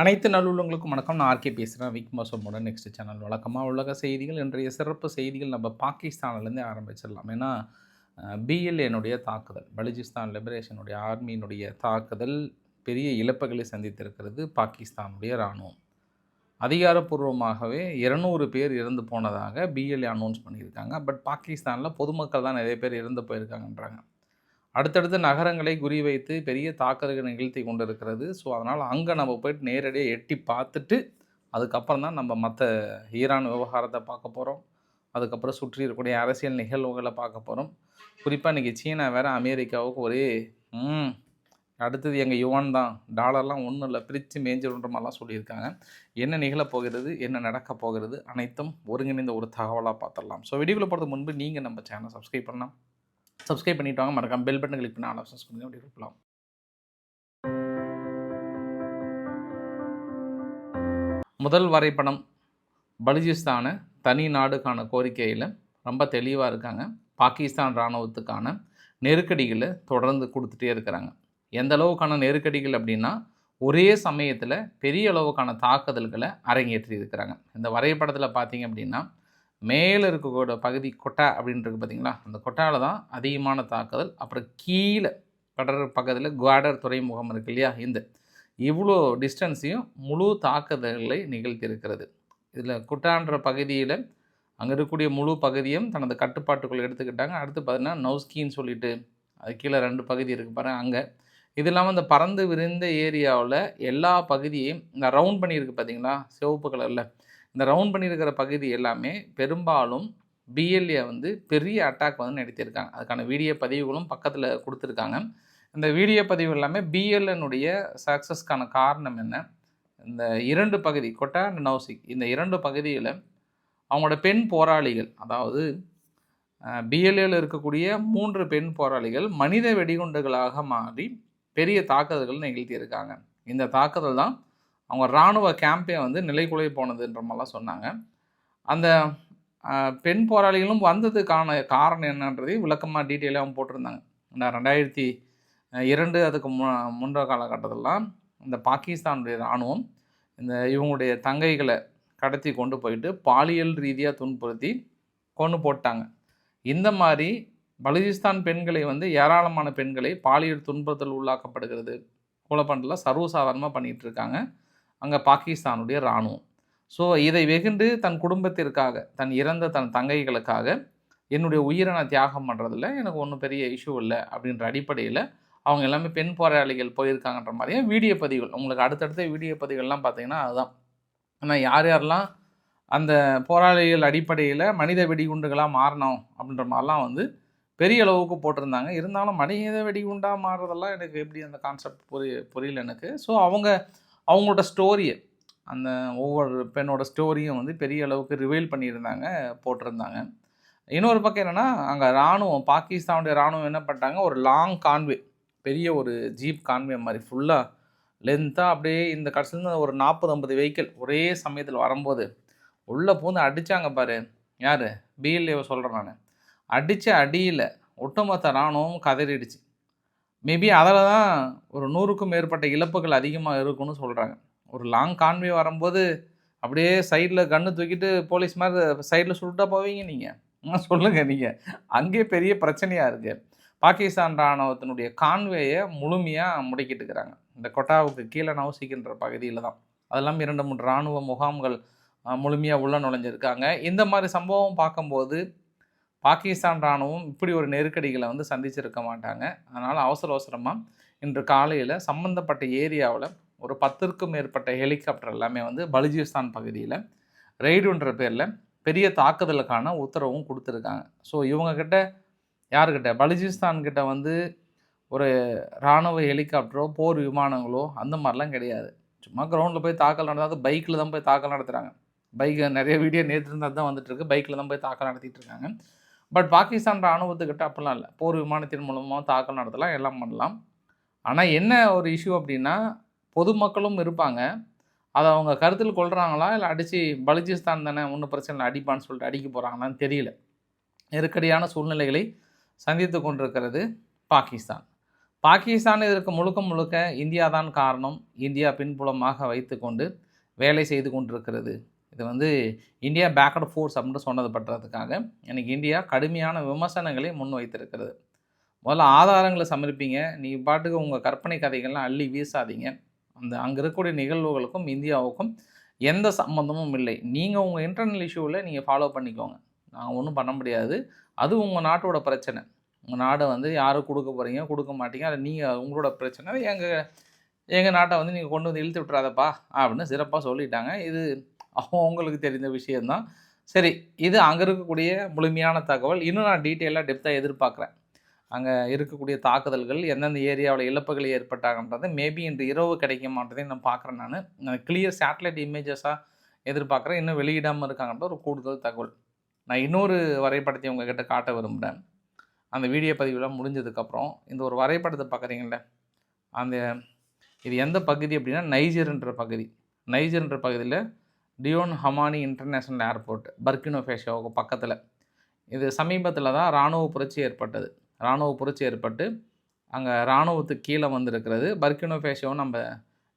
அனைத்து நல்லுள்ளங்களுக்கும் வணக்கம். நான் ஆர்கே பேசுகிறேன் விக் மோசமோட நெக்ஸ்ட் சேனல் வழக்கமாக உலக செய்திகள் இன்றைய சிறப்பு செய்திகள் நம்ம பாகிஸ்தான்லேருந்து ஆரம்பிச்சிடலாம். ஏன்னா பிஎல்ஏனுடைய தாக்குதல் பலுச்சிஸ்தான் லிபரேஷனுடைய ஆர்மியினுடைய தாக்குதல் பெரிய இழப்புகளை சந்தித்திருக்கிறது பாகிஸ்தானுடைய இராணுவம் அதிகாரப்பூர்வமாகவே இருநூறு பேர் இறந்து போனதாக பிஎல்ஏ அனௌன்ஸ் பண்ணியிருக்காங்க. பட் பாகிஸ்தானில் பொதுமக்கள் தான் நிறைய பேர் இறந்து போயிருக்காங்கன்றாங்க. அடுத்தடுத்த நகரங்களை குறிவைத்து பெரிய தாக்கர்கள் நிகழ்த்தி கொண்டிருக்கிறது. ஸோ அதனால் அங்கே நம்ம போயிட்டு நேரடியாக எட்டி பார்த்துட்டு அதுக்கப்புறம் தான் நம்ம மற்ற ஈரான் விவகாரத்தை பார்க்க போகிறோம் அதுக்கப்புறம் சுற்றி இருக்கக்கூடிய அரசியல் நிகழ்வுகளை பார்க்க போகிறோம் குறிப்பாக இன்றைக்கி சீனா வேறு அமெரிக்காவுக்கு ஒரே ம் அடுத்தது எங்கள் யுவான் தான் டாலர்லாம் ஒன்றும் இல்லை பிரித்து மேஞ்சிடுன்ற மாதிரிலாம் சொல்லியிருக்காங்க. என்ன நிகழப் போகிறது என்ன நடக்கப் போகிறது அனைத்தும் ஒருங்கிணைந்த ஒரு தகவலாக பார்த்துடலாம். ஸோ வீடியோவில் போகிறதுக்கு முன்பு நீங்கள் நம்ம சேனல் சப்ஸ்கிரைப் பண்ணலாம். சப்ஸ்கிரைப் பண்ணிட்டு வாங்க மறக்காம பெல் பட்டன் கிளிக் பண்ணி ஆல் ஆப்ஷன்ஸ் கொடுங்க அப்படி இருக்கலாம் முதல் வரைபடம் பலுச்சிஸ்தானை தனி நாடுக்கான கோரிக்கையில் ரொம்ப தெளிவாக இருக்காங்க. பாகிஸ்தான் இராணுவத்துக்கான நெருக்கடிகளை தொடர்ந்து கொடுத்துட்டே இருக்கிறாங்க. எந்த அளவுக்கான நெருக்கடிகள் அப்படின்னா ஒரே சமயத்தில் பெரிய அளவுக்கான தாக்குதல்களை அரங்கேற்றி இருக்கிறாங்க. இந்த வரைபடத்தில் பார்த்தீங்க அப்படின்னா மேலே இருக்கக்கூட பகுதி கொட்டா அப்படின்றது பார்த்தீங்களா அந்த கொட்டாவில் தான் அதிகமான தாக்குதல். அப்புறம் கீழே கடற் பக்கத்தில் குவாடர் துறைமுகம் இருக்கு இல்லையா? இந்த இவ்வளோ டிஸ்டன்ஸையும் முழு தாக்குதல்களை நிகழ்த்தியிருக்கிறது. இதில் குட்டான்ற பகுதியில் அங்கே இருக்கக்கூடிய முழு பகுதியும் தனது கட்டுப்பாட்டுக்குள்ளே எடுத்துக்கிட்டாங்க. அடுத்து பார்த்தீங்கன்னா நௌஸ்கின்னு சொல்லிட்டு அது கீழே ரெண்டு பகுதி இருக்குது பாருங்கள் அங்கே. இது இல்லாமல் இந்த பறந்து விரிந்த ஏரியாவில் எல்லா பகுதியையும் இந்த ரவுண்ட் பண்ணியிருக்கு பார்த்தீங்களா சிவப்பு கலரில் இந்த ரவுண்ட் பண்ணியிருக்கிற பகுதி எல்லாமே பெரும்பாலும் பிஎல்ஏ வந்து பெரிய அட்டாக் வந்து நடத்தியிருக்காங்க. அதுக்கான வீடியோ பதிவுகளும் பக்கத்தில் கொடுத்துருக்காங்க. இந்த வீடியோ பதிவு எல்லாமே பிஎல்எனுடைய சக்ஸஸ்க்கான காரணம் என்ன? இந்த இரண்டு பகுதி கொட்டா அண்ட் நௌசிக் இந்த இரண்டு பகுதியில் அவங்களோட பெண் போராளிகள் அதாவது பிஎல்ஏல இருக்கக்கூடிய மூன்று பெண் போராளிகள் மனித வெடிகுண்டுகளாக மாறி பெரிய தாக்குதல்கள் நிகழ்த்தியிருக்காங்க. இந்த தாக்குதல் தான் அவங்க இராணுவ கேம்பே வந்து நிலைக்குலைய போனதுன்ற மாதிரிலாம் சொன்னாங்க. அந்த பெண் போராளிகளும் வந்ததுக்கான காரணம் என்னன்றதையும் விளக்கமாக டீட்டெயிலாகவும் போட்டிருந்தாங்க. இந்த ரெண்டாயிரத்தி இரண்டு அதுக்கு மு முன்ற காலகட்டத்திலலாம் இந்த பாகிஸ்தானுடைய இராணுவம் இந்த இவங்களுடைய தங்கைகளை கடத்தி கொண்டு போயிட்டு பாலியல் ரீதியாக துன்புறுத்தி கொண்டு போட்டாங்க. இந்த மாதிரி பலுஜிஸ்தான் பெண்களை வந்து ஏராளமான பெண்களை பாலியல் துன்புறுத்தல் உள்ளாக்கப்படுகிறது. கொலை பண்ணலாம் சர்வசாதாரணமாக பண்ணிகிட்டு இருக்காங்க. அங்கே பாகிஸ்தானுடைய இராணுவம். ஸோ இதை வெகுண்டு தன் குடும்பத்திற்காக தன் இறந்த தன் தங்கைகளுக்காக என்னுடைய உயிரை நான் தியாகம் பண்ணுறதில்ல எனக்கு ஒன்றும் பெரிய இஷ்யூ இல்லை அப்படின்ற அடிப்படையில் அவங்க எல்லாமே பெண் போராளிகள் போயிருக்காங்கன்ற மாதிரியே வீடியோ பதிவுகள். உங்களுக்கு அடுத்தடுத்த வீடியோ பதிவுகள்லாம் பார்த்தீங்கன்னா அதுதான். ஆனால் யார் யாரெல்லாம் அந்த போராளிகள் அடிப்படையில் மனித வெடிகுண்டுகளாக மாறணும் அப்படின்ற மாதிரிலாம் வந்து பெரிய அளவுக்கு போட்டிருந்தாங்க. இருந்தாலும் மனித வெடிகுண்டாக மாறுறதெல்லாம் எனக்கு எப்படி அந்த கான்செப்ட் புரிய புரியல எனக்கு. ஸோ அவங்க அவங்களோட ஸ்டோரியை அந்த ஒவ்வொரு பெண்ணோட ஸ்டோரியும் வந்து பெரிய அளவுக்கு ரிவீல் பண்ணியிருந்தாங்க போட்டிருந்தாங்க. இன்னொரு பக்கம் என்னென்னா அங்கே இராணுவம் பாகிஸ்தானுடைய இராணுவம் என்ன பண்ணிட்டாங்க ஒரு லாங் கான்வே பெரிய ஒரு ஜீப் கான்வே மாதிரி ஃபுல்லாக லென்த்தாக அப்படியே இந்த கடைசிலேருந்து ஒரு நாற்பது ஐம்பது வெஹிக்கிள் ஒரே சமயத்தில் வரும்போது உள்ளே பூந்து அடித்தாங்க பாரு யார்? பிஎல்ஏவை சொல்கிறேன் நான். அடித்த அடியில் ஒட்டுமொத்த இராணுவம் கதறிடுச்சு. மேபி அதில் தான் ஒரு நூறுக்கும் மேற்பட்ட இழப்புகள் அதிகமாக இருக்கும்னு சொல்கிறாங்க ஒரு லாங் கான்வே வரும்போது அப்படியே சைடில் கன்று தூக்கிட்டு போலீஸ் மாதிரி சைடில் சுருட்டாக போவீங்க நீங்கள் சொல்லுங்கள் நீங்கள் அங்கேயே பெரிய பிரச்சனையாக இருக்குது பாகிஸ்தான் இராணுவத்தினுடைய கான்வேயை முழுமையாக முடக்கிட்டு இருக்கிறாங்க. இந்த கொட்டாவுக்கு கீழே நவசிக்கின்ற பகுதியில் தான். அதெல்லாம் இரண்டு மூன்று இராணுவ முகாம்கள் முழுமையாக உள்ள நுழைஞ்சிருக்காங்க. இந்த மாதிரி சம்பவம் பார்க்கும்போது பாகிஸ்தான் இராணுவம் இப்படி ஒரு நெருக்கடிகளை வந்து சந்திச்சிருக்க மாட்டாங்க. அதனால் அவசர அவசரமாக இன்று காலையில் சம்மந்தப்பட்ட ஏரியாவில் ஒரு பத்திற்கும் மேற்பட்ட ஹெலிகாப்டர் எல்லாமே வந்து பலுஜிஸ்தான் பகுதியில் ரெய்டுன்ற பேரில் பெரிய தாக்குதலுக்கான உத்தரவும் கொடுத்துருக்காங்க. ஸோ இவங்கக்கிட்ட யாருக்கிட்ட பலுஜிஸ்தான் கிட்ட வந்து ஒரு இராணுவ ஹெலிகாப்டரோ போர் விமானங்களோ அந்த மாதிரிலாம் கிடையாது. சும்மா கிரவுண்டில் போய் தாக்கல் நடத்தாது பைக்கில் தான் போய் தாக்கல் நடத்துகிறாங்க பைக்கு நிறைய வீடியோ நேற்று இருந்தால் தான் வந்துட்டுருக்கு பைக்கில் தான் போய் தாக்கல் நடத்திட்டு இருக்காங்க. பட் பாகிஸ்தான் இராணுவத்துக்கிட்ட அப்படிலாம் இல்லை. போர் விமானத்தின் மூலமாக தாக்கல் நடத்தலாம் எல்லாம் பண்ணலாம். ஆனால் என்ன ஒரு இஷ்யூ அப்படின்னா பொதுமக்களும் இருப்பாங்க. அதை அவங்க கருத்தில் கொள்கிறாங்களா இல்லை அடித்து பலுச்சிஸ்தான் தானே ஒன்றும் பிரச்சனை இல்லை அடிப்பான்னு சொல்லிட்டு அடிக்க போகிறாங்களான்னு தெரியல. நெருக்கடியான சூழ்நிலைகளை சந்தித்து கொண்டிருக்கிறது பாகிஸ்தான். பாகிஸ்தான் இதற்கு முழுக்க முழுக்க இந்தியா தான் காரணம். இந்தியா பின்புலமாக வைத்துக்கொண்டு வேலை செய்து கொண்டிருக்கிறது இது வந்து இந்தியா பேக்கட் ஃபோர்ஸ் அப்படின்னு சொன்னது பட்டுறதுக்காக எனக்கு இந்தியா கடுமையான விமர்சனங்களை முன் வைத்திருக்கிறது முதல்ல ஆதாரங்களை சமர்ப்பிங்க. நீ பாட்டுக்கு உங்கள் கற்பனை கதைகள்லாம் அள்ளி வீசாதீங்க. அந்த அங்கே இருக்கக்கூடிய நிகழ்வுகளுக்கும் இந்தியாவுக்கும் எந்த சம்மந்தமும் இல்லை. நீங்கள் உங்கள் இன்டர்னல் இஷ்யூவில் நீங்கள் ஃபாலோ பண்ணிக்கோங்க. நாங்கள் ஒன்றும் பண்ண முடியாது. அது உங்கள் நாட்டோட பிரச்சனை. உங்கள் நாடை வந்து யாரும் கொடுக்க போகிறீங்க கொடுக்க மாட்டீங்க. அதை நீங்கள் உங்களோட பிரச்சனை. எங்கள் எங்கள் நாட்டை வந்து நீங்கள் கொண்டு வந்து இழுத்து விட்றாதப்பா அப்படின்னு சிறப்பாக சொல்லிட்டாங்க. இது அவங்களுக்கு தெரிந்த விஷயந்தான் சரி இது அங்கே இருக்கக்கூடிய முழுமையான தகவல். இன்னும் நான் டீட்டெயிலாக டெப்த்தாக எதிர்பார்க்குறேன். அங்கே இருக்கக்கூடிய தாக்குதல்கள் எந்தெந்த ஏரியாவில் இழப்புகள் ஏற்பட்டாங்கன்றது மேபி இன்று இரவு கிடைக்க மாட்டதே நான் பார்க்குறேன் நான். கிளியர் சேட்டலைட் இமேஜஸாக எதிர்பார்க்குறேன். இன்னும் வெளியிடாமல் இருக்காங்கன்ற ஒரு கூடுதல் தகவல். நான் இன்னொரு வரைபடத்தை உங்ககிட்ட காட்ட விரும்புகிறேன் அந்த வீடியோ பதிவுலாம் முடிஞ்சதுக்கப்புறம் இந்த ஒரு வரைபடத்தை பார்க்குறீங்கள அந்த இது எந்த பகுதி அப்படின்னா நைஜர்ன்ற பகுதி. நைஜர்ன்ற பகுதியில் Diori Hamani international airport Burkina ஃபேஷோவுக்கு பக்கத்தில். இது சமீபத்தில் தான் இராணுவ புரட்சி ஏற்பட்டது. இராணுவ புரட்சி ஏற்பட்டு அங்கே இராணுவத்துக்கு கீழே வந்திருக்கிறது பர்கினோ ஃபேஷோவும் நம்ம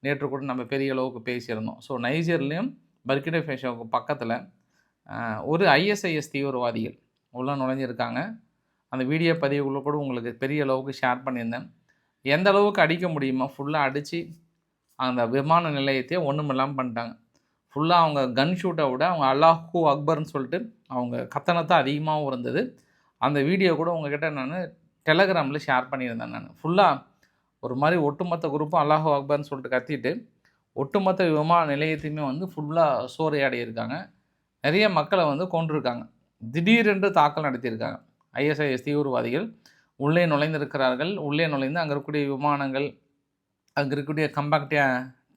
நேற்று கூட நம்ம பெரிய அளவுக்கு பேசியிருந்தோம். ஸோ நைஜர்லேயும் பர்கினோ ஃபேஷோவுக்கு பக்கத்தில் ஒரு ஐஎஸ்ஐஎஸ் தீவிரவாதிகள் உள்ளே நுழைஞ்சிருக்காங்க. அந்த வீடியோ பதிவுகளை கூட உங்களுக்கு பெரிய அளவுக்கு ஷேர் பண்ணியிருந்தேன். எந்த அளவுக்கு அடிக்க முடியுமோ ஃபுல்லாக அடித்து அந்த விமான நிலையத்தையே ஒன்றும் இல்லாமல் பண்ணிட்டாங்க. ஃபுல்லாக அவங்க கன் ஷூட்டை விட அவங்க அல்லாஹூ அக்பர்னு சொல்லிட்டு அவங்க கத்தனத்தை அதிகமாகவும் இருந்தது. அந்த வீடியோ கூட உங்ககிட்ட நான் டெலகிராமில் ஷேர் பண்ணியிருந்தேன் நான். ஃபுல்லாக ஒரு மாதிரி ஒட்டுமொத்த குரூப்பும் அல்லாஹூ அக்பர்னு சொல்லிட்டு கத்திட்டு ஒட்டுமொத்த விமான நிலையத்தையுமே வந்து ஃபுல்லாக சோறையாடி இருக்காங்க. நிறைய மக்களை வந்து கொண்டிருக்காங்க திடீரென்று தாக்கல் நடத்தியிருக்காங்க. ஐஎஸ்ஐஎஸ் தீவிரவாதிகள் உள்ளே நுழைந்திருக்கிறார்கள். உள்ளே நுழைந்து அங்கே இருக்கக்கூடிய விமானங்கள் அங்கே இருக்கக்கூடிய கம்பாக்டியா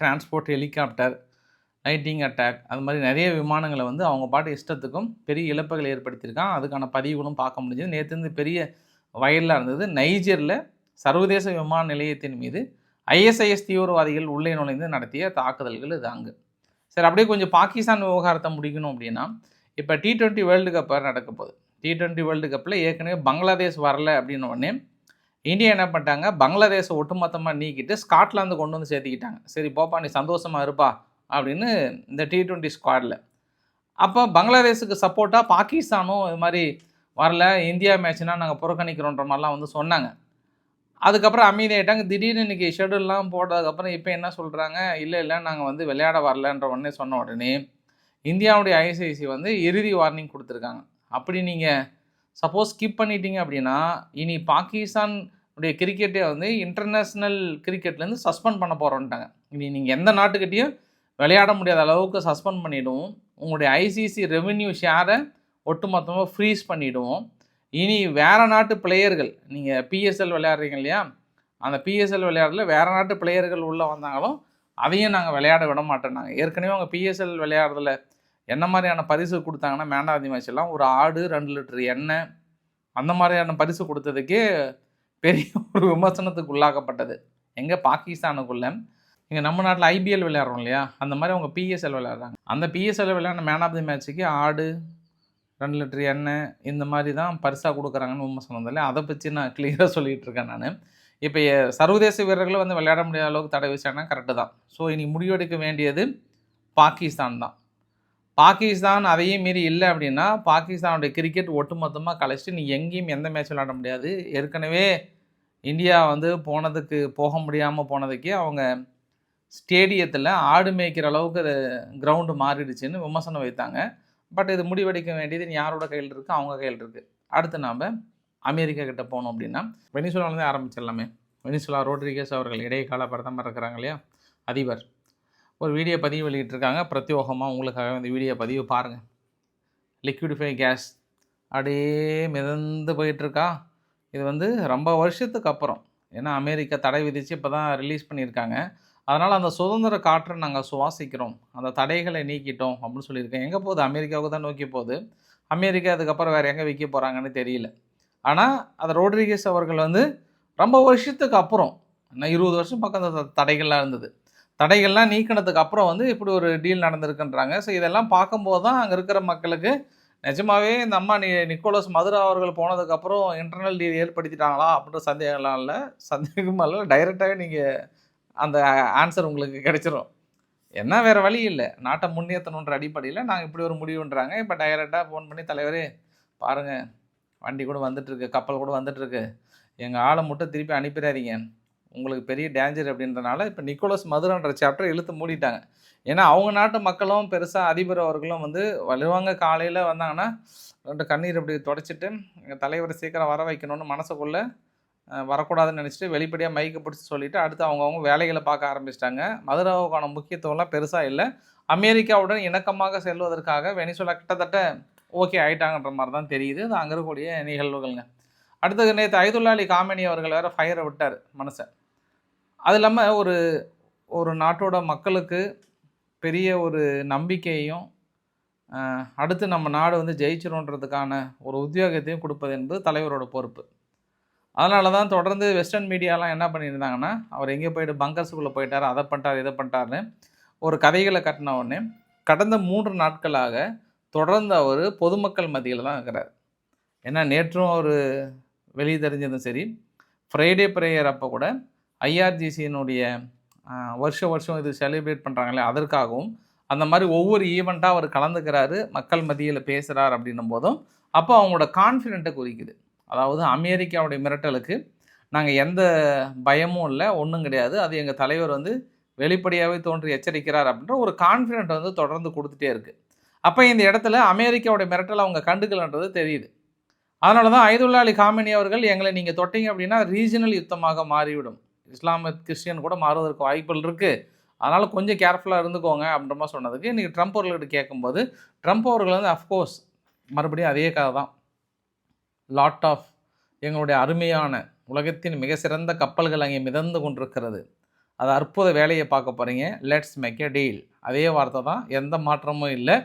டிரான்ஸ்போர்ட் ஹெலிகாப்டர் ரைட்டிங் அட்டாக் அது மாதிரி நிறைய விமானங்களை வந்து அவங்க பாட்டு இஷ்டத்துக்கும் பெரிய இழப்புகளை ஏற்படுத்தியிருக்கான் அதுக்கான பதிவுகளும் பார்க்க முடிஞ்சது. நேற்று பெரிய வயலாக இருந்தது. நைஜரில் சர்வதேச விமான நிலையத்தின் மீது ஐஎஸ்ஐஎஸ் தீவிரவாதிகள் உள்ளே நுழைந்து நடத்திய தாக்குதல்கள் இது அங்கு. சரி அப்படியே கொஞ்சம் பாகிஸ்தான் விவகாரத்தை முடிக்கணும் அப்படின்னா இப்போ டி ட்வெண்ட்டி வேர்ல்டு கப் நடக்க போகுது. டி ட்வெண்ட்டி வேர்ல்டு கப்பில் ஏற்கனவே பங்களாதேஷ் வரல அப்படின்னு உடனே இந்தியா என்ன பண்ணிட்டாங்க? பங்களாதேஷை ஒட்டுமொத்தமாக நீக்கிட்டு ஸ்காட்லாந்து கொண்டு வந்து சேர்த்துக்கிட்டாங்க. சரி போப்பா நீ சந்தோஷமாக இருப்பா. அப்படின்னு இந்த டி ட்வெண்ட்டி ஸ்குவாடில் அப்போ பங்களாதேஷுக்கு சப்போர்ட்டாக பாகிஸ்தானும் இது மாதிரி வரல இந்தியா மேட்ச்னால் நாங்கள் புறக்கணிக்கிறோன்ற மாதிரிலாம் வந்து சொன்னாங்க. அதுக்கப்புறம் அமைதியாயிட்டாங்க திடீர்னு இன்றைக்கி ஷெடியூல்லாம் போட்டதுக்கப்புறம் இப்போ என்ன சொல்கிறாங்க இல்லை இல்லை நாங்கள் வந்து விளையாட வரலன்ற உடனே சொன்ன உடனே இந்தியாவுடைய ஐசிஐசி வந்து இறுதி வார்னிங் கொடுத்துருக்காங்க. அப்படி நீங்கள் சப்போஸ் ஸ்கிப் பண்ணிட்டீங்க அப்படின்னா இனி பாகிஸ்தான் உடைய வந்து இன்டர்நேஷ்னல் கிரிக்கெட்லேருந்து சஸ்பெண்ட் பண்ண போகிறோன்ட்டாங்க இனி நீங்கள் எந்த நாட்டுக்கிட்டேயும் விளையாட முடியாத அளவுக்கு சஸ்பெண்ட் பண்ணிவிடுவோம் உங்களுடைய ஐசிசி ரெவென்யூ ஷேரை ஒட்டுமொத்தமாக ஃப்ரீஸ் பண்ணிவிடுவோம் இனி வேறு நாட்டு பிளேயர்கள் நீங்கள் பிஎஸ்எல் விளையாடுறீங்க இல்லையா? அந்த பிஎஸ்எல் விளையாடல வேறு நாட்டு பிளேயர்கள் உள்ளே வந்தாங்களும் அதையும் நாங்கள் விளையாட விட மாட்டோம் நாங்கள் ஏற்கனவே அவங்க பிஎஸ்எல் விளையாடுறதுல என்ன மாதிரியான பரிசு கொடுத்தாங்கன்னா மேண்டாதி மேட்ச்லாம் ஒரு ஆடு ரெண்டு லிட்டர் எண்ணெய் அந்த மாதிரியான பரிசு கொடுத்ததுக்கே பெரிய ஒரு விமர்சனத்துக்கு உள்ளாக்கப்பட்டது. எங்கே பாகிஸ்தானுக்குள்ளே இங்கே நம்ம நாட்டில் ஐபிஎல் விளையாடுறோம் இல்லையா? அந்த மாதிரி அவங்க பிஎஸ்எல் விளையாடுறாங்க. அந்த பிஎஸ்எல் விளையாட மேன் ஆஃப் தி மேட்ச்சுக்கு ஆடு ரெண்டு லிட்டர் எண்ணெய் இந்த மாதிரி தான் பரிசாக கொடுக்குறாங்கன்னு உண்மை சொன்னதில்ல அதை பற்றி நான் கிளியராக சொல்லிகிட்டு இருக்கேன் நான். இப்போ சர்வதேச வீரர்களை வந்து விளையாட முடியாத அளவுக்கு தடை வச்சாங்கன்னா கரெக்டு தான். ஸோ இனி முடிவெடுக்க வேண்டியது பாகிஸ்தான் தான். பாகிஸ்தான் அதையும் மீறி இல்லை அப்படின்னா பாகிஸ்தானுடைய கிரிக்கெட் ஒட்டுமொத்தமாக கழிச்சிட்டு நீ எங்கேயும் எந்த மேட்ச் விளையாட முடியாது. ஏற்கனவே இந்தியா வந்து போனதுக்கு போக முடியாமல் போனதுக்கே அவங்க ஸ்டேடியத்தில் ஆடு மேய்க்கிற அளவுக்கு அது கிரவுண்டு மாறிடுச்சுன்னு விமர்சனம் வைத்தாங்க. பட் இது முடிவெடுக்க வேண்டியது யாரோட கையில் இருக்குது அவங்க கையில் இருக்குது அடுத்து நாம் அமெரிக்கா கிட்ட போனோம் அப்படின்னா வெனிசுலாலேருந்து ஆரம்பிச்சிடலாமே. வெனிசுலா ரோட்ரிகேஸ் அவர்கள் இடைக்கால பிரதமர் இருக்கிறாங்க இல்லையா? அதிபர். ஒரு வீடியோ பதிவு வெளியிட்டிருக்காங்க. பிரத்யோகமாக உங்களுக்காக இந்த வீடியோ பதிவு பாருங்கள் லிக்விடிஃபை கேஸ் அப்படியே மிதந்து போயிட்டுருக்கா. இது வந்து ரொம்ப வருஷத்துக்கு அப்புறம். ஏன்னா அமெரிக்கா தடை விதித்து இப்போ தான் ரிலீஸ் பண்ணியிருக்காங்க. அதனால் அந்த சுதந்திர காற்றை நாங்கள் சுவாசிக்கிறோம். அந்த தடைகளை நீக்கிட்டோம் அப்படின்னு சொல்லியிருக்கேன். எங்கே போகுது? அமெரிக்காவுக்கு தான் நோக்கி போகுது. அமெரிக்கா அதுக்கப்புறம் வேறு எங்கே விற்க போகிறாங்கன்னு தெரியல. ஆனால் அந்த ரோட்ரிகேஸ் அவர்கள் வந்து ரொம்ப வருஷத்துக்கு அப்புறம் இன்னும் இருபது வருஷம் பக்கம் அந்த தடைகள்லாம் இருந்தது. தடைகள்லாம் நீக்கினதுக்கு அப்புறம் வந்து இப்படி ஒரு டீல் நடந்திருக்குன்றாங்க. ஸோ இதெல்லாம் பார்க்கும்போது தான் அங்கே இருக்கிற மக்களுக்கு நிஜமாவே இந்த அம்மா நி நிக்கோலஸ் மதுரா அவர்கள் போனதுக்கப்புறம் இன்டர்னல் டீல் ஏற்படுத்திட்டாங்களா அப்படின்ற சந்தேகம்லாம் இல்லை. சந்தேகமாக இல்லை. டைரெக்டாகவே நீங்கள் அந்த ஆன்சர் உங்களுக்கு கிடைச்சிரும். என்ன வேறு வழி இல்லை. நாட்டை முன்னேற்றணுன்ற அடிப்படையில் நாங்கள் இப்படி ஒரு முடிவுன்றாங்க. இப்போ டைரெக்டாக ஃபோன் பண்ணி தலைவரே பாருங்கள் வண்டி கூட வந்துட்டுருக்கு கப்பல் கூட வந்துட்டுருக்கு எங்கள் ஆளை மட்டும் திருப்பி அனுப்பிடாதீங்க. உங்களுக்கு பெரிய டேஞ்சர் அப்படின்றனால இப்போ நிக்கோலஸ் மதுரன்ற சாப்டர் இழுத்து மூடிட்டாங்க. ஏன்னா அவங்க நாட்டு மக்களும் பெருசாக அதிபர் அவர்களும் வந்து வலுவாங்க காலையில் வந்தாங்கன்னா ரெண்டு கண்ணீர் இப்படி தொடச்சிட்டு எங்கள் தலைவரை சீக்கிரம் வர வைக்கணும்னு மனசுக்குள்ளே வரக்கூடாதுன்னு நினச்சிட்டு வெளிப்படையாக மைக்கை பிடிச்சி சொல்லிவிட்டு அடுத்து அவங்கவுங்க வேலைகளை பார்க்க ஆரம்பிச்சிட்டாங்க. மதுராவுக்கான முக்கியத்துவம்லாம் பெருசாக இல்லை. அமெரிக்காவுடன் இணக்கமாக செல்வதற்காக வெனிசுலா கிட்டத்தட்ட ஓகே ஆயிட்டாங்கன்ற மாதிரி தான் தெரியுது. அது அங்கே இருக்கக்கூடிய நிகழ்வுகள்ங்க. அடுத்தது நேற்று ஐதுல்லா அலி காமெனி அவர்கள் வேறு ஃபயரை விட்டார் மனுஷன். அது இல்லாமல் ஒரு ஒரு நாட்டோட மக்களுக்கு பெரிய ஒரு நம்பிக்கையையும் அடுத்து நம்ம நாடு வந்து ஜெயிச்சிரும்ன்றதுக்கான ஒரு உத்தியோகத்தையும் கொடுப்பது என்பது தலைவரோட பொறுப்பு. அதனால தான் தொடர்ந்து வெஸ்டர்ன் மீடியாலாம் என்ன பண்ணியிருந்தாங்கன்னா அவர் எங்கே போயிட்டு பங்கர்ஸுக்குள்ளே போயிட்டார் அதை பண்ணிட்டார் இதை பண்ணிட்டாருன்னு ஒரு கதைகளை கட்டின உடனே கடந்த மூன்று நாட்களாக தொடர்ந்து அவர் பொதுமக்கள் மத்தியில் தான் இருக்கிறார். ஏன்னா நேற்றும் அவர் வெளியே தெரிஞ்சதும் சரி ஃப்ரைடே ப்ரேயர் அப்போ கூட ஐஆர்ஜிசியினுடைய வருஷ வருஷம் இது செலிப்ரேட் பண்ணுறாங்களே அதற்காகவும் அந்த மாதிரி ஒவ்வொரு ஈவெண்ட்டாக அவர் கலந்துக்கிறாரு மக்கள் மத்தியில் பேசுகிறார் அப்படின்னும் போதும் அப்போ அவங்களோட கான்ஃபிடென்ட்டை குறிக்குது. அதாவது அமெரிக்காவுடைய மிரட்டலுக்கு நாங்கள் எந்த பயமும் இல்லை ஒன்றும் கிடையாது. அது எங்கள் தலைவர் வந்து வெளிப்படையாகவே தோன்றி எச்சரிக்கிறார் அப்படின்ற ஒரு கான்ஃபிடென்ட் வந்து தொடர்ந்து கொடுத்துட்டே இருக்குது அப்போ இந்த இடத்துல அமெரிக்காவுடைய மிரட்டல் அவங்க கண்டுக்கலன்றது தெரியுது. அதனால தான் ஐதுல்லா அலி காமினி அவர்கள் எங்களை நீங்கள் தொட்டீங்க அப்படின்னா ரீஜனல் யுத்தமாக மாறிவிடும். இஸ்லாமிய கிறிஸ்டியன் கூட மாறுவதற்கு வாய்ப்புகள் இருக்குது அதனால் கொஞ்சம் கேர்ஃபுல்லாக இருந்துக்கோங்க அப்படின்ற மாதிரி சொன்னதுக்கு இன்றைக்கி ட்ரம்ப் அவர்கள்ட்ட கேட்கும்போது ட்ரம்ப் அவர்கள் வந்து அஃப்கோர்ஸ் மறுபடியும் அதே கதை தான். லாட் ஆஃப் எங்களுடைய அருமையான உலகத்தின் மிக சிறந்த கப்பல்கள் அங்கே மிதந்து கொண்டிருக்கிறது. அது அற்புத வேலையை பார்க்க போகிறீங்க லெட்ஸ் மேக் எ டீல் அதே வார்த்தை தான் எந்த மாற்றமும் இல்லை.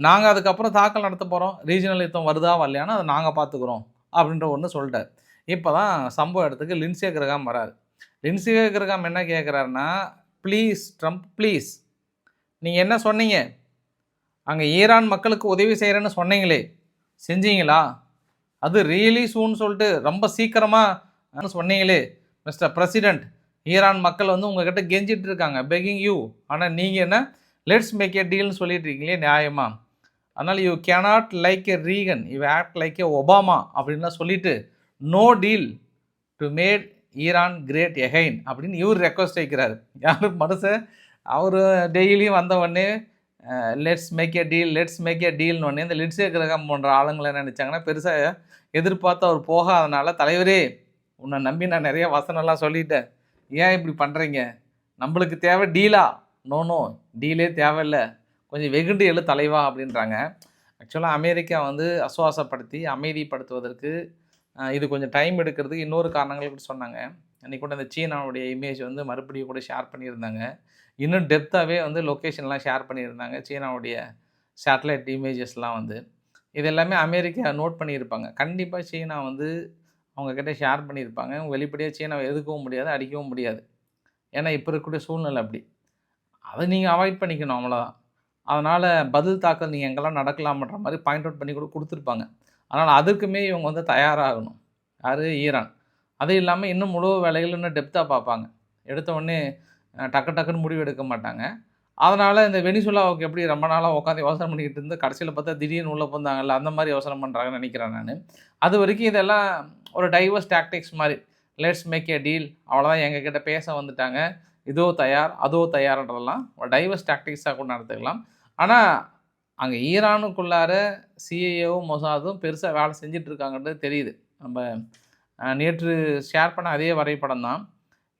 நாங்கள் அதுக்கப்புறம் தாக்கல் நடத்த போகிறோம் ரீஜனல் யுத்தம் வருதா வரலையானா அதை நாங்கள் பார்த்துக்குறோம் அப்படின்ற ஒன்று சொல்லிட்டார். இப்போ தான் சம்பவ இடத்துக்கு லின்சிய கிரகாம் வராரு. லின்சிய கிரகாம் என்ன கேட்குறாருன்னா ப்ளீஸ் ட்ரம்ப் ப்ளீஸ் நீங்கள் என்ன சொன்னீங்க? அங்கே ஈரான் மக்களுக்கு உதவி செய்கிறேன்னு சொன்னீங்களே. செஞ்சீங்களா? அது ரியலி சூன்னு சொல்லிட்டு ரொம்ப சீக்கிரமாக சொன்னீங்களே மிஸ்டர் பிரசிடெண்ட் ஈரான் மக்கள் வந்து உங்ககிட்ட கெஞ்சிட்டு இருக்காங்க பெக்கிங் யூ ஆனால் நீங்கள் என்ன? லெட்ஸ் மேக் ஏ டீல்னு சொல்லிட்டு இருக்கீங்களே நியாயமா? அதனால் you cannot like a Reagan you act like a Obama அப்படின்லாம் சொல்லிட்டு no deal to made Iran great again அப்படின்னு இவர் ரெக்வஸ்ட் வைக்கிறார். யார் மனுஷன் அவர் டெய்லியும் வந்தவொடனே let's make a deal let's make a டீல்னு ஒன்று இந்த லிட்ஸே கிரகம் போன்ற ஆளுங்களை என்ன நினச்சாங்கன்னா பெருசாக எதிர்பார்த்து அவர் போகாதனால தலைவரே உன்னை நம்பி நான் நிறைய வசனம்லாம் சொல்லிட்டேன். ஏன் இப்படி பண்ணுறீங்க நம்மளுக்கு தேவை டீலா நோ நோ டீலே தேவையில்லை. கொஞ்சம் வெகுண்டு எழு தலைவா அப்படின்றாங்க. ஆக்சுவலாக அமெரிக்கா வந்து அசுவாசப்படுத்தி அமைதிப்படுத்துவதற்கு இது கொஞ்சம் டைம் எடுக்கிறதுக்கு இன்னொரு காரணங்கள் கூட சொன்னாங்க. அன்றைக்கி கூட இந்த சீனாவுடைய இமேஜ் வந்து மறுபடியும் கூட ஷேர் பண்ணியிருந்தாங்க. இன்னும் டெப்த்தாகவே வந்து லொக்கேஷன்லாம் ஷேர் பண்ணியிருந்தாங்க. சீனாவுடைய சேட்டலைட் இமேஜஸ்லாம் வந்து. இது எல்லாமே அமெரிக்கா நோட் பண்ணியிருப்பாங்க. கண்டிப்பாக சீனா வந்து அவங்கக்கிட்ட ஷேர் பண்ணியிருப்பாங்க. வெளிப்படையாக சீனாவை எதுக்கவும் முடியாது அடிக்கவும் முடியாது. ஏன்னா இப்போ இருக்கக்கூடிய சூழ்நிலை அப்படி. அதை நீங்கள் அவாய்ட் பண்ணிக்கணும் அவ்வளோதான் அதனால் பதில் தாக்கல் நீங்கள் எங்கெல்லாம் நடக்கலாம்ன்ற மாதிரி பாயிண்ட் அவுட் பண்ணி கூட கொடுத்துருப்பாங்க. அதனால் அதுக்குமே இவங்க வந்து தயாராகணும். யார்? ஈரான். அது இல்லாமல் இன்னும் முழு வேலைகள் இன்னும் டெப்த்தாக பார்ப்பாங்க. எடுத்த உடனே டக்கு டக்குன்னு முடிவு எடுக்க மாட்டாங்க. அதனால் இந்த வெனிசுலாவுக்கு எப்படி ரொம்ப நாளாக உட்காந்து யோசனை பண்ணிக்கிட்டு இருந்து கடைசியில் பார்த்தா திடீர்னு உள்ளே போந்தாங்கல்ல அந்த மாதிரி யோசனை பண்ணுறாங்கன்னு நினைக்கிறேன் நான். அது வரைக்கும் இதெல்லாம் ஒரு டைவர்ஸ் டாக்டிக்ஸ் மாதிரி லெட்ஸ் மேக் ஏ டீல் அவ்வளோதான் எங்ககிட்ட பேச வந்துட்டாங்க. இதோ தயார் அதோ தயார்ன்றதெல்லாம் ஒரு டைவர்ஸ் டாக்டிக்ஸாக கூட நடத்துக்கலாம் ஆனால் அங்கே ஈரானுக்குள்ளார சிஏஏவும் மொசாதும் பெருசாக வேலை செஞ்சுட்டு இருக்காங்கன்றது தெரியுது. நம்ம நேற்று ஷேர் பண்ண அதே வரைபடம் தான்.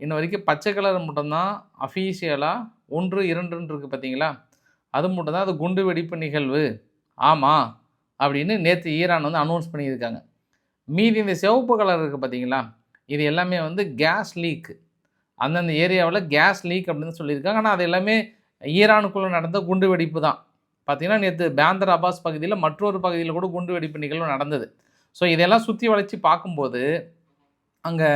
இன்ன வரைக்கும் பச்சை கலர் மட்டும்தான் அஃபீஷியலாக ஒன்று இரண்டுன்னு இருக்குது பார்த்தீங்களா அது மட்டும்தான் அது குண்டு வெடிப்பு நிகழ்வு. ஆமாம் அப்படின்னு நேற்று ஈரான் வந்து அனௌன்ஸ் பண்ணியிருக்காங்க. மீதி இந்த சிவப்பு கலர் இருக்குது பார்த்தீங்களா இது எல்லாமே வந்து கேஸ் லீக் அந்தந்த ஏரியாவில் கேஸ் லீக் அப்படின்னு சொல்லியிருக்காங்க. ஆனால் அது எல்லாமே ஈரானுக்குள்ளே நடந்த குண்டு வெடிப்பு தான். பார்த்தீங்கன்னா நேற்று பேந்தர் அபாஸ் பகுதியில் மற்றொரு பகுதியில் கூட குண்டு வெடிப்பு நிகழ்வு நடந்தது. ஸோ இதெல்லாம் சுற்றி வளைச்சி பார்க்கும்போது அங்கே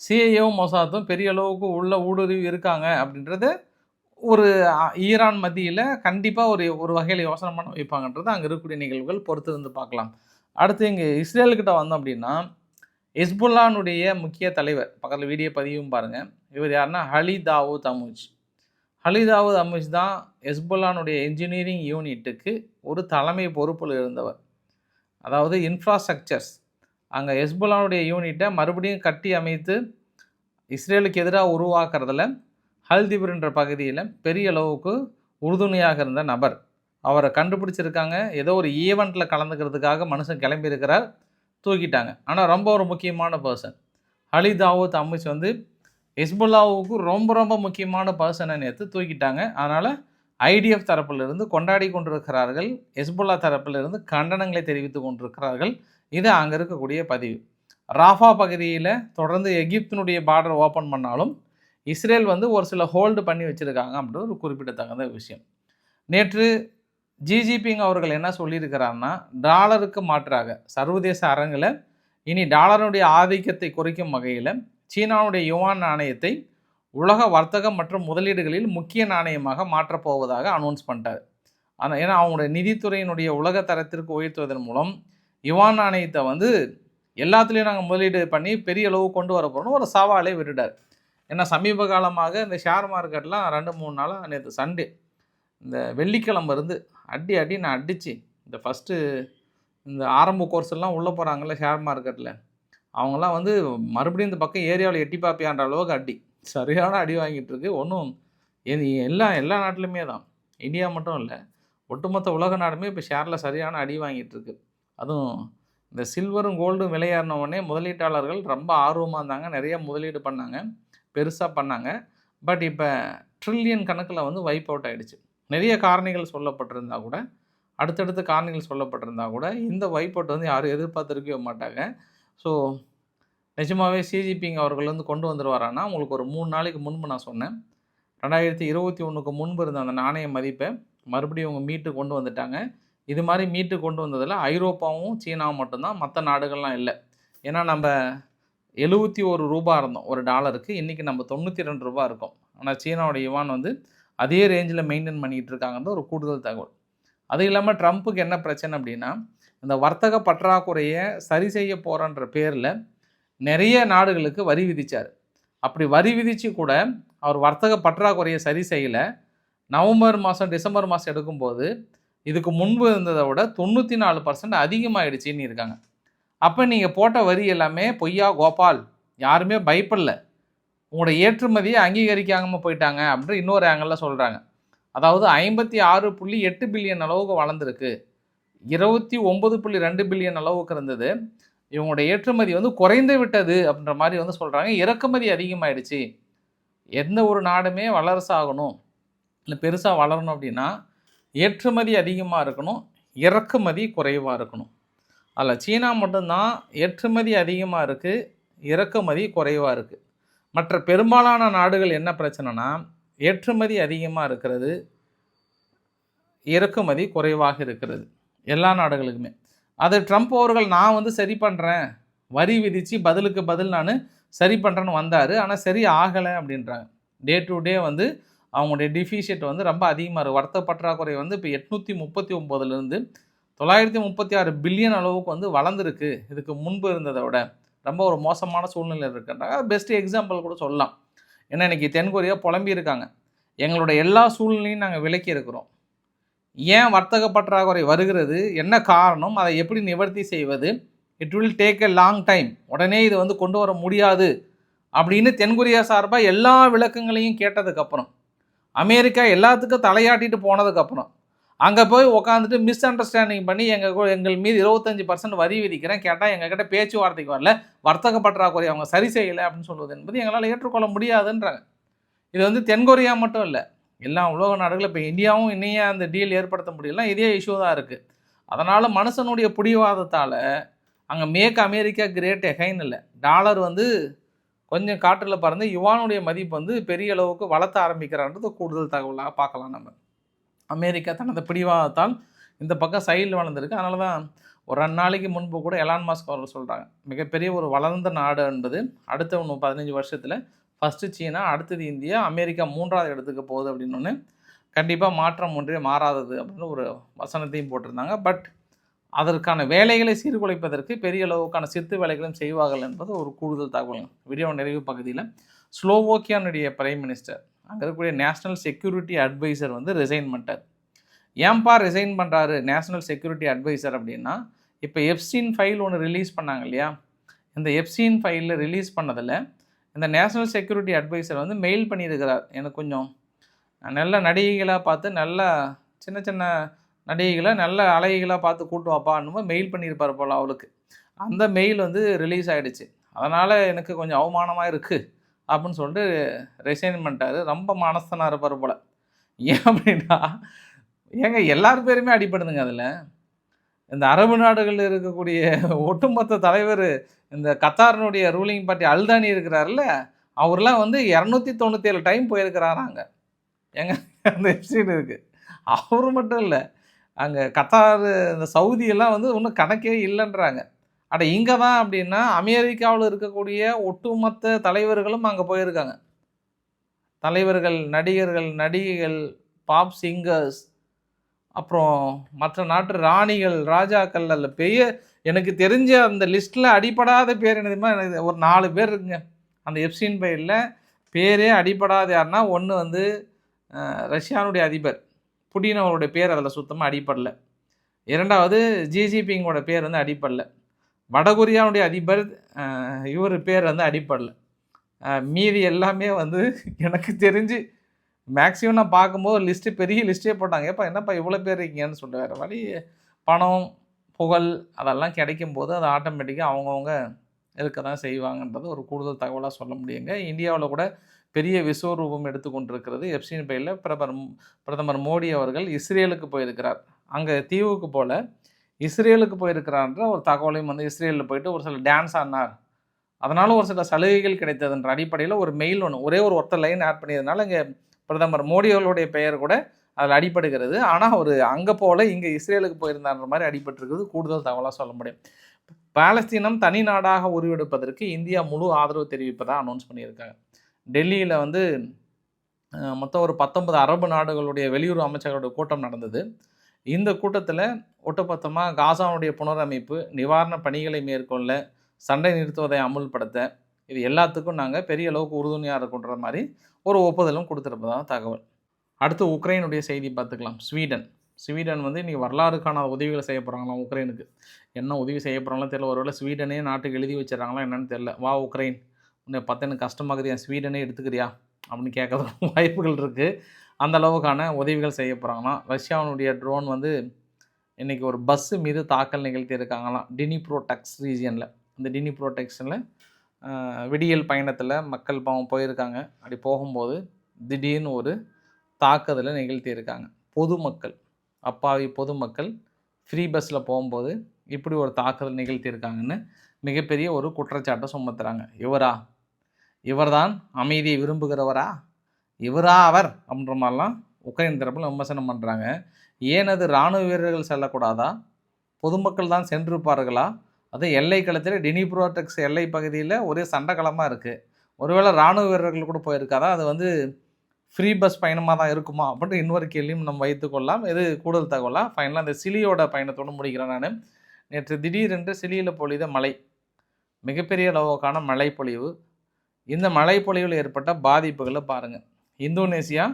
சிஐஏவும் மொசாத்தும் பெரிய அளவுக்கு உள்ள ஊடுருவி இருக்காங்க அப்படின்றது ஒரு ஈரான் மத்தியில் கண்டிப்பாக ஒரு ஒரு வகையில் யோசனை பண்ண வைப்பாங்கன்றது அங்கே இருக்கக்கூடிய நிகழ்வுகள் பொறுத்து இருந்து பார்க்கலாம். அடுத்து இங்கே இஸ்ரேல்கிட்ட வந்தோம் அப்படின்னா ஹெஸ்புல்லானுடைய முக்கிய தலைவர் பக்கத்தில் வீடியோ பதிவும் பாருங்கள் இவர் யாருன்னா? ஹலி தாவூத் அமுஜ். ஹலி தாவூத் அமுஜ் தான் ஹெஸ்புல்லானுடைய இன்ஜினியரிங் யூனிட்டுக்கு ஒரு தலைமை பொறுப்பில் இருந்தவர். அதாவது இன்ஃப்ராஸ்ட்ரக்சர்ஸ் அங்கே ஹெஸ்புல்லானுடைய யூனிட்டை மறுபடியும் கட்டி அமைத்து இஸ்ரேலுக்கு எதிராக உருவாக்குறதுல ஹல்திபுர்ன்ற பகுதியில் பெரிய அளவுக்கு உறுதுணையாக இருந்த நபர். அவரை கண்டுபிடிச்சிருக்காங்க. ஏதோ ஒரு ஈவெண்ட்டில் கலந்துக்கிறதுக்காக மனுஷன் கிளம்பியிருக்கிறார். தூக்கிட்டாங்க. ஆனால் ரொம்ப ஒரு முக்கியமான பர்சன் அலி தாவூத் அமைச்சு வந்து ஹிஸ்புல்லாவுக்கு ரொம்ப ரொம்ப முக்கியமான பர்சனை நேற்று தூக்கிட்டாங்க. அதனால் ஐடிஎஃப் தரப்பிலிருந்து கொண்டாடி கொண்டிருக்கிறார்கள். ஹெஸ்புல்லா தரப்பிலிருந்து கண்டனங்களை தெரிவித்து கொண்டிருக்கிறார்கள். இது அங்கே இருக்கக்கூடிய பதிவு. ராஃபா பகுதியில் தொடர்ந்து எகிப்தினுடைய பார்டர் ஓப்பன் பண்ணாலும் இஸ்ரேல் வந்து ஒரு சில ஹோல்டு பண்ணி வச்சுருக்காங்க அப்படின்றது ஒரு குறிப்பிடத்தகுந்த விஷயம். நேற்று ஜிஜிபிங் அவர்கள் என்ன சொல்லியிருக்கிறாருன்னா டாலருக்கு மாற்றாக சர்வதேச அரங்கில் இனி டாலருடைய ஆதிக்கத்தை குறைக்கும் வகையில் சீனாவுடைய யுவான் நாணயத்தை உலக வர்த்தகம் மற்றும் முதலீடுகளில் முக்கிய நாணயமாக மாற்றப் போவதாக அனௌன்ஸ் பண்ணிட்டார். ஆனால் ஏன்னா அவங்களுடைய நிதித்துறையினுடைய உலக தரத்திற்கு உயர்த்துவதன் மூலம் யுவான் நாணயத்தை வந்து எல்லாத்துலேயும் நாங்கள் முதலீடு பண்ணி பெரிய அளவு கொண்டு வர போகிறோம்னு ஒரு சவாலே விட்டுட்டார். ஏன்னா சமீப காலமாக இந்த ஷேர் மார்க்கெட்லாம் ரெண்டு மூணு நாளாக நேற்று சண்டே இந்த வெள்ளிக்கிழமை இருந்து அடி அடி நான் அடித்து இந்த ஃபஸ்ட்டு இந்த ஆரம்ப கோர்ஸ் எல்லாம் உள்ளே போகிறாங்கல்ல ஷேர் மார்க்கெட்டில் அவங்களாம் வந்து மறுபடியும் இந்த பக்கம் ஏரியாவில் எட்டி பாப்பியான்ற அளவுக்கு அடி. சரியான அடி வாங்கிட்டு இருக்கு. ஒன்றும் எல்லா எல்லா நாட்டிலுமே தான். இந்தியா மட்டும் இல்லை ஒட்டுமொத்த உலக நாடுமே இப்போ ஷேரில் சரியான அடி வாங்கிட்டு இருக்கு. அதுவும் இந்த சில்வரும் கோல்டும் விலையேறின உடனே முதலீட்டாளர்கள் ரொம்ப ஆர்வமாக இருந்தாங்க. நிறைய முதலீடு பண்ணாங்க. பெருசாக பண்ணாங்க. பட் இப்போ ட்ரில்லியன் கணக்கில் வந்து வைப் அவுட் ஆகிடுச்சு நிறைய காரணிகள் சொல்லப்பட்டிருந்தா கூட அடுத்தடுத்த காரணிகள் சொல்லப்பட்டிருந்தா கூட இந்த வைப் அவுட் வந்து யாரும் எதிர்பார்த்துருக்கவே மாட்டாங்க. ஸோ நிஜமாகவே சிஜிபிங் அவர்கள் வந்து கொண்டு வந்துடுவாரான்னா உங்களுக்கு ஒரு மூணு நாளைக்கு முன்பு நான் சொன்னேன். ரெண்டாயிரத்தி இருபத்தி ஒன்றுக்கு முன்பு இருந்த அந்த நாணய மதிப்பை மறுபடியும் அவங்க மீட்டு கொண்டு வந்துட்டாங்க. இது மாதிரி மீட்டு கொண்டு வந்ததில் ஐரோப்பாவும் சீனாவும் மட்டும்தான் மற்ற நாடுகள்லாம் இல்லை. ஏன்னா நம்ம எழுபத்தி ஒரு ரூபா இருந்தோம் ஒரு டாலருக்கு. இன்றைக்கி நம்ம தொண்ணூற்றி ரெண்டு ரூபா இருக்கும். ஆனால் சீனாவோட யுவான் வந்து அதே ரேஞ்சில் மெயின்டைன் பண்ணிகிட்டு இருக்காங்கன்ற ஒரு கூடுதல் தகவல். அது இல்லாமல் ட்ரம்ப்புக்கு என்ன பிரச்சனை அப்படின்னா இந்த வர்த்தக பற்றாக்குறையை சரி செய்ய போகிறன்ற பேரில் நிறைய நாடுகளுக்கு வரி விதித்தார் அப்படி வரி விதித்து கூட அவர் வர்த்தக பற்றாக்குறையை சரி செய்யலை. நவம்பர் மாதம் டிசம்பர் மாதம் எடுக்கும்போது இதுக்கு முன்பு இருந்ததை விட தொண்ணூற்றி நாலு பர்சன்ட் அதிகமாகிடுச்சின்னு இருக்காங்க. அப்போ நீங்கள் போட்ட வரி எல்லாமே பொய்யா கோபால் யாருமே பயப்படல. உங்களோட ஏற்றுமதியை அங்கீகரிக்காமல் போயிட்டாங்க அப்படின்னு இன்னொரு ஆங்கிளில் சொல்கிறாங்க அதாவது ஐம்பத்தி ஆறு புள்ளி எட்டு பில்லியன் அளவுக்கு வளர்ந்துருக்கு. இருபத்தி ஒம்பது புள்ளி ரெண்டு பில்லியன் அளவுக்கு இருந்தது. இவங்களோட ஏற்றுமதி வந்து குறைந்து விட்டது அப்படின்ற மாதிரி வந்து சொல்கிறாங்க இறக்குமதி அதிகமாயிடுச்சு. எந்த ஒரு நாடுமே வளரசாகணும் இல்லை பெருசாக வளரணும் அப்படின்னா ஏற்றுமதி அதிகமாக இருக்கணும் இறக்குமதி குறைவாக இருக்கணும். அதில் சீனா மட்டும்தான் ஏற்றுமதி அதிகமாக இருக்குது இறக்குமதி குறைவாக இருக்குது மற்ற பெரும்பாலான நாடுகள் என்ன பிரச்சனைனா ஏற்றுமதி அதிகமாக இருக்கிறது இறக்குமதி குறைவாக இருக்கிறது எல்லா நாடுகளுக்குமே. அது ட்ரம்ப் அவர்கள் நான் வந்து சரி பண்ணுறேன் வரி விதித்து பதிலுக்கு பதில் நான் சரி பண்ணுறேன்னு வந்தார் ஆனால் சரி ஆகலை அப்படின்றாங்க. டே டு டே வந்து அவங்களுடைய டிஃபிஷியட் வந்து ரொம்ப அதிகமாக இருக்குது வர்த்தக பற்றாக்குறை வந்து இப்போ எட்நூற்றி முப்பத்தி ஒம்போதுலேருந்து தொள்ளாயிரத்தி முப்பத்தி ஆறு பில்லியன் அளவுக்கு வந்து வளர்ந்துருக்கு. இதுக்கு முன்பு இருந்ததை விட ரொம்ப ஒரு மோசமான சூழ்நிலை இருக்குன்றாங்க. பெஸ்ட் எக்ஸாம்பிள் கூட சொல்லலாம். ஏன்னா இன்றைக்கி தென்கொரியா புலம்பி இருக்காங்க. எங்களோட எல்லா சூழ்நிலையும் நாங்கள் விலக்கி இருக்கிறோம். ஏன் வர்த்தக பற்றாக்குறை வருகிறது? என்ன காரணம்? அதை எப்படி நிவர்த்தி செய்வது? It will take a long time உடனே இது வந்து கொண்டு வர முடியாது. அப்படின்னு தென்கொரியா சார்பாக எல்லா விளக்கங்களையும் கேட்டதுக்கப்புறம் அமெரிக்கா எல்லாத்துக்கும் தலையாட்டிட்டு போனதுக்கப்புறம் அங்கே போய் உட்காந்துட்டு மிஸ் அண்டர்ஸ்டாண்டிங் பண்ணி எங்கள் எங்கள் மீது இருபத்தஞ்சி பர்சன்ட் வரி விதிக்கிறேன். கேட்டால் எங்ககிட்ட பேச்சுவார்த்தைக்கு வரல. வர்த்தக பற்றாக்குறை அவங்க சரி செய்யலை அப்படின்னு சொல்வது என்பது எங்களால் ஏற்றுக்கொள்ள முடியாதுன்றாங்க. இது வந்து தென்கொரியா மட்டும் இல்லை. எல்லா உலக நாடுகளும் இப்போ இந்தியாவும் இன்னையே அந்த டீல் ஏற்படுத்த முடியல இதே இஷ்யூ தான் இருக்குது அதனால் மனுஷனுடைய பிடிவாதத்தால் அங்கே மேக் அமெரிக்கா கிரேட் எகைன் இல்லை. டாலர் வந்து கொஞ்சம் காற்றில் பறந்து யுவானுடைய மதிப்பு வந்து பெரிய அளவுக்கு வளர்த்த ஆரம்பிக்கிறான்றது கூடுதல் தகவலாக பார்க்கலாம் நம்ம. அமெரிக்கா தனது பிடிவாதத்தால் இந்த பக்கம் சைடில் வளர்ந்துருக்கு. அதனால தான் ஒரு ரெண்டு நாளைக்கு முன்பு கூட எலான் மாஸ்க் அவர்கள் சொல்கிறாங்க மிகப்பெரிய ஒரு வளர்ந்த நாடு என்பது அடுத்த ஒன்று பதினஞ்சு வருஷத்தில் ஃபஸ்ட்டு சீனா அடுத்தது இந்தியா அமெரிக்கா மூன்றாவது இடத்துக்கு போகுது அப்படின்னு கண்டிப்பாக மாற்றம் ஒன்றே மாறாதது அப்படின்னு ஒரு வசனத்தையும் போட்டிருந்தாங்க. பட் அதற்கான வேலைகளை சீர்குலைப்பதற்கு பெரிய அளவுக்கான சித்து வேலைகளும் செய்வார்கள் என்பது ஒரு கூடுதல் தகவல். வீடியோ நிறைவு பகுதியில் ஸ்லோவோக்கியானுடைய பிரைம் மினிஸ்டர் அங்கே இருக்கக்கூடிய நேஷ்னல் செக்யூரிட்டி அட்வைசர் வந்து ரிசைன் பண்ணிட்டார். ஏன்பா ரிசைன் பண்ணுறாரு நேஷ்னல் செக்யூரிட்டி அட்வைசர் அப்படின்னா இப்போ எஃப்சின் ஃபைல் ஒன்று ரிலீஸ் பண்ணாங்க இல்லையா? இந்த எஃப்சின் ஃபைலில் ரிலீஸ் பண்ணதில் இந்த நேஷ்னல் செக்யூரிட்டி அட்வைசர் வந்து மெயில் பண்ணியிருக்கிறார். எனக்கு கொஞ்சம் நல்ல நடிகைகளாக பார்த்து நல்ல சின்ன சின்ன நடிகைகளை நல்ல அழகிகளாக பார்த்து கூட்டு வாப்பான்னு மெயில் பண்ணியிருப்பார் போல் அவளுக்கு. அந்த மெயில் வந்து ரிலீஸ் ஆகிடுச்சு அதனால் எனக்கு கொஞ்சம் அவமானமாக இருக்குது அப்படின்னு சொல்லிட்டு ரிசைன் பண்ணிட்டாரு. ரொம்ப மனஸ்தனாக இருப்பார் போல். ஏன் அப்படின்னா ஏங்க எல்லார் பேருமே அடிப்படுதுங்க அதில். இந்த அரபு நாடுகளில் இருக்கக்கூடிய ஒட்டுமொத்த தலைவர் இந்த கத்தாரினுடைய ரூலிங் பார்ட்டி அல்தானி இருக்கிறாருல்ல அவர்லாம் வந்து இரநூத்தி தொண்ணூற்றி ஏழு டைம் போயிருக்கிறாராங்க. எங்க அந்த வெப்சைட் இருக்குது அவர் மட்டும் இல்லை அங்கே கத்தார் இந்த சவுதியெல்லாம் வந்து ஒன்றும் கணக்கே இல்லைன்றாங்க. அட இங்கே தான் அப்படின்னா அமெரிக்காவில் இருக்கக்கூடிய ஒட்டுமொத்த தலைவர்களும் அங்கே போயிருக்காங்க. தலைவர்கள் நடிகர்கள் நடிகைகள் பாப் சிங்கர்ஸ் அப்புறம் மற்ற நாட்டு ராணிகள் ராஜாக்கள் அல்ல பெரிய எனக்கு தெரிஞ்ச அந்த லிஸ்ட்டில் அடிப்படாத பேர் என்னதுமா எனக்கு ஒரு நாலு பேர் இருக்குங்க. அந்த எப்சின் பயிரில் பேரே அடிப்படாத யாருன்னா ஒன்று வந்து ரஷ்யானுடைய அதிபர். புட்டின் அவருடைய பேர் அதில் சுத்தமாக அடிப்படல இரண்டாவது ஜிஜிபிங்கோட பேர் வந்து அடிப்படல வடகொரியாவுடைய அதிபர் இவர் பேர் வந்து அடிப்படல மீதி எல்லாமே வந்து எனக்கு தெரிஞ்சு மேக்ஸிமம் நான் பார்க்கும்போது லிஸ்ட்டு பெரிய லிஸ்ட்டே போட்டாங்க. ஏப்பா என்னப்பா இவ்வளோ பேர் இருக்கீங்கன்னு சொல்லிட்டு வேறு வழி பணம் புகழ் அதெல்லாம் கிடைக்கும் போது அது ஆட்டோமேட்டிக்காக அவங்கவுங்க இருக்க தான் செய்வாங்கன்றது ஒரு கூடுதல் தகவலாக சொல்ல முடியுங்க. இந்தியாவில் கூட பெரிய விஸ்வரூபம் எடுத்துக்கொண்டிருக்கிறது எப்சின் பையில். பிரதமர் பிரதமர் மோடி அவர்கள் இஸ்ரேலுக்கு போயிருக்கிறார். அங்கே தீவுக்கு போல் இஸ்ரேலுக்கு போயிருக்கிறான்ற ஒரு தகவலையும் வந்து இஸ்ரேலில் போயிட்டு ஒரு சில டான்ஸ் ஆடினார் அதனால் ஒரு சில சலுகைகள் கிடைத்ததுன்ற அடிப்படையில் ஒரு மெயில் ஒன்று ஒரே ஒரு ஒருத்தர் லைன் ஆட் பண்ணியதுனால இங்கே பிரதமர் மோடி அவர்களுடைய பெயர் கூட அதில் அடிப்படுகிறது ஆனால் அவர் அங்கே போல் இங்கே இஸ்ரேலுக்கு போயிருந்தான்ற மாதிரி அடிபட்டிருக்கிறது. கூடுதல் தகவலாக சொல்ல முடியும். பாலஸ்தீனம் தனி நாடாக உருவெடுப்பதற்கு இந்தியா முழு ஆதரவு தெரிவிப்பதாக அனௌன்ஸ் பண்ணியிருக்காங்க. டெல்லியில் வந்து மொத்தம் ஒரு பத்தொன்பது அரபு நாடுகளுடைய வெளியுறவு அமைச்சர்களுடைய கூட்டம் நடந்தது. இந்த கூட்டத்தில் ஒட்டுமொத்தமாக காசாவுடைய புனரமைப்பு நிவாரண பணிகளை மேற்கொள்ள சண்டை நிறுத்துவதை அமுல்படுத்த இது எல்லாத்துக்கும் நாங்கள் பெரிய அளவுக்கு உறுதுணையாக இருக்குன்ற மாதிரி ஒரு ஒப்புதலும் கொடுத்துருப்பதாக தகவல். அடுத்து உக்ரைனுடைய செய்தி பார்த்துக்கலாம். ஸ்வீடன். ஸ்வீடன் வந்து இன்றைக்கி வரலாறுக்கான உதவிகளை செய்ய போகிறாங்களாம் உக்ரைனுக்கு. என்ன உதவி செய்ய போகிறாங்களோ தெரியல. ஒருவேளை ஸ்வீடனே நாட்டுக்கு எழுதி வச்சுறாங்களா என்னன்னு தெரியல. வா உக்ரைன். உன்னை பார்த்து எனக்கு கஷ்டமாகுது என் ஸ்வீடனே எடுத்துக்கிறியா? அப்படின்னு கேட்கறதுக்கு வாய்ப்புகள் இருக்குது அந்த அளவுக்கான உதவிகள் செய்ய போகிறாங்களாம் ரஷ்யாவினுடைய ட்ரோன் வந்து இன்றைக்கி ஒரு பஸ்ஸு மீது தாக்கல் நிகழ்த்தி இருக்காங்களாம். டினி ப்ரோடெக்ஸ் ரீஜியனில் அந்த டினி ப்ரோடெக்ஷனில் விடியல் பயணத்தில் மக்கள் பாவம் போயிருக்காங்க. அப்படி போகும்போது திடீர்னு ஒரு தாக்குதலை நிகழ்த்தியிருக்காங்க பொதுமக்கள் அப்பாவி பொதுமக்கள் ஃப்ரீ பஸ்ஸில் போகும்போது இப்படி ஒரு தாக்குதல் நிகழ்த்தியிருக்காங்கன்னு மிகப்பெரிய ஒரு குற்றச்சாட்டை சுமத்துறாங்க. இவரா? இவர்தான் அமைதியை விரும்புகிறவரா? இவரா அவர்? அப்படின்ற மாதிரிலாம் உக்ரைன் தரப்பில் விமர்சனம் பண்ணுறாங்க ஏன் அது இராணுவ வீரர்கள் செல்லக்கூடாதா? பொதுமக்கள் தான் சென்றிருப்பார்களா? அது எல்லை களத்தில் டினிப்ரோடெக்ஸ் எல்லை பகுதியில் ஒரே சண்டைக்களமாக இருக்குது ஒருவேளை இராணுவ வீரர்கள் கூட போயிருக்காதா? அது வந்து ஃப்ரீ பஸ் பயணமாக தான் இருக்குமா? அப்படின்ட்டு இன்னொரு கேள்வியும் நம்ம வைத்துக்கொள்ளலாம் இது கூடுதல் தகவலாக ஃபைனலாக அந்த சிலியோட பயணத்தோடு முடிக்கிறேன் நான். நேற்று திடீரென்று சிலியில் பொழித மழை. மிகப்பெரிய அளவுக்கான மழை பொழிவு. இந்த மழை பொழிவில் ஏற்பட்ட பாதிப்புகளை பாருங்கள் இந்தோனேசியா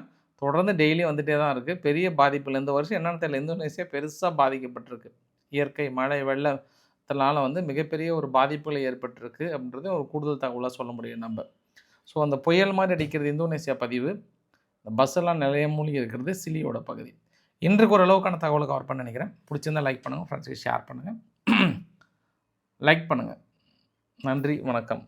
தொடர்ந்து டெய்லி வந்துகிட்டே தான் இருக்குது பெரிய பாதிப்பில் இந்த வருஷம் என்னென்னு தெரியல. இந்தோனேசியா பெருசாக பாதிக்கப்பட்டிருக்கு. இயற்கை மழை வெள்ளத்தினால வந்து மிகப்பெரிய ஒரு பாதிப்புகள் ஏற்பட்டிருக்கு அப்படின்றது ஒரு கூடுதல் தகவலாக சொல்ல முடியும் நம்ம. ஸோ அந்த புயல் மாதிரி அடிக்கிறது இந்தோனேசியா பதிவு. இந்த பஸ்ஸெல்லாம் நிறைய மூலிகை இருக்கிறது சிலியோட பகுதி. இன்றைக்கு ஒரு அளவுக்கான தகவலை கவர் பண்ண நினைக்கிறேன். பிடிச்சிருந்தால் லைக் பண்ணுங்கள் ஃப்ரெண்ட்ஸுக்கு ஷேர் பண்ணுங்கள் லைக் பண்ணுங்கள் நன்றி. வணக்கம்.